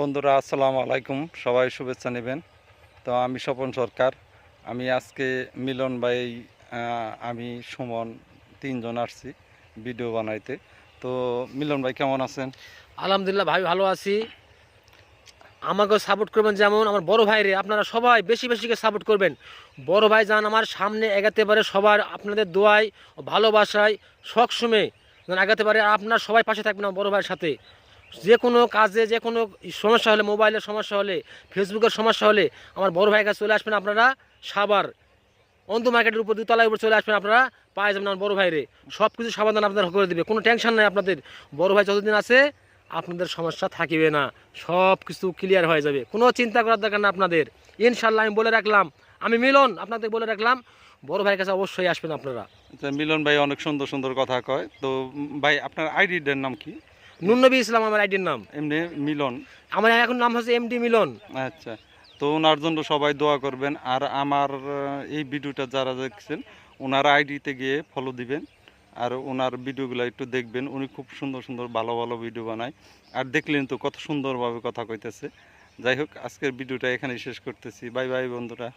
বন্ধুরা, আসসালামু আলাইকুম। সবাই শুভেচ্ছা নেবেন। তো আমি স্বপন সরকার। আমি আজকে মিলন ভাই আমি সুমন তিনজন আসছি ভিডিও বানাইতে। তো মিলন ভাই, কেমন আছেন? আলহামদুলিল্লাহ ভাই, ভালো আছি। আমাকেও সাপোর্ট করবেন যেমন আমার বড় ভাইরে, আপনারা সবাই বেশি বেশিকে সাপোর্ট করবেন। বড় ভাই যান আমার সামনে এগাতে পারে সবার আপনাদের দোয়ায় ভালোবাসায়, সবসময় যেন এগাতে পারে। আপনার সবাই পাশে থাকবেন আমার বড় ভাইয়ের সাথে। যে কোনো কাজে যে কোনো সমস্যা হলে মোবাইলের সমস্যা হলে ফেসবুকের সমস্যা হলে আমার বড় ভাইয়ের কাছে চলে আসবেন আপনারা সাবার। অন্ত মার্কেটের উপর দুতলার উপর চলে আসবেন আপনারা পায়ে যাবেন আমার বড় ভাইরে। সব কিছু সমাধান আপনাদের করে দেবে কোনো টেনশন নাই আপনাদের। বড় ভাই যতদিন আছে আপনাদের সমস্যা থাকিবে না সব কিছু ক্লিয়ার হয়ে যাবে। কোনো চিন্তা করার দরকার না আপনাদের। ইনশাল্লাহ আমি বলে রাখলাম আমি মিলন আপনাদের বলে রাখলাম বড় ভাইয়ের কাছে অবশ্যই আসবেন আপনারা। আচ্ছা, মিলন ভাই অনেক সুন্দর সুন্দর কথা কয়। তো ভাই আপনার আইডিটার নাম কি? নুনবী ইসলাম আমার আইডির নাম। এমনি মিলন। আমার এখন নাম হচ্ছে এমডি মিলন। আচ্ছা তো ওনার জন্য সবাই দোয়া করবেন। আর আমার এই ভিডিওটা যারা দেখছেন ওনার আইডিতে গিয়ে ফলো দিবেন। আর ওনার ভিডিওগুলো একটু দেখবেন। উনি খুব সুন্দর সুন্দর ভালো ভালো ভিডিও বানায়। আর দেখলেন তো কত সুন্দরভাবে কথা কইতেছে। যাই হোক আজকের ভিডিওটা এখানেই শেষ করতেছি। বাই বাই বন্ধুরা।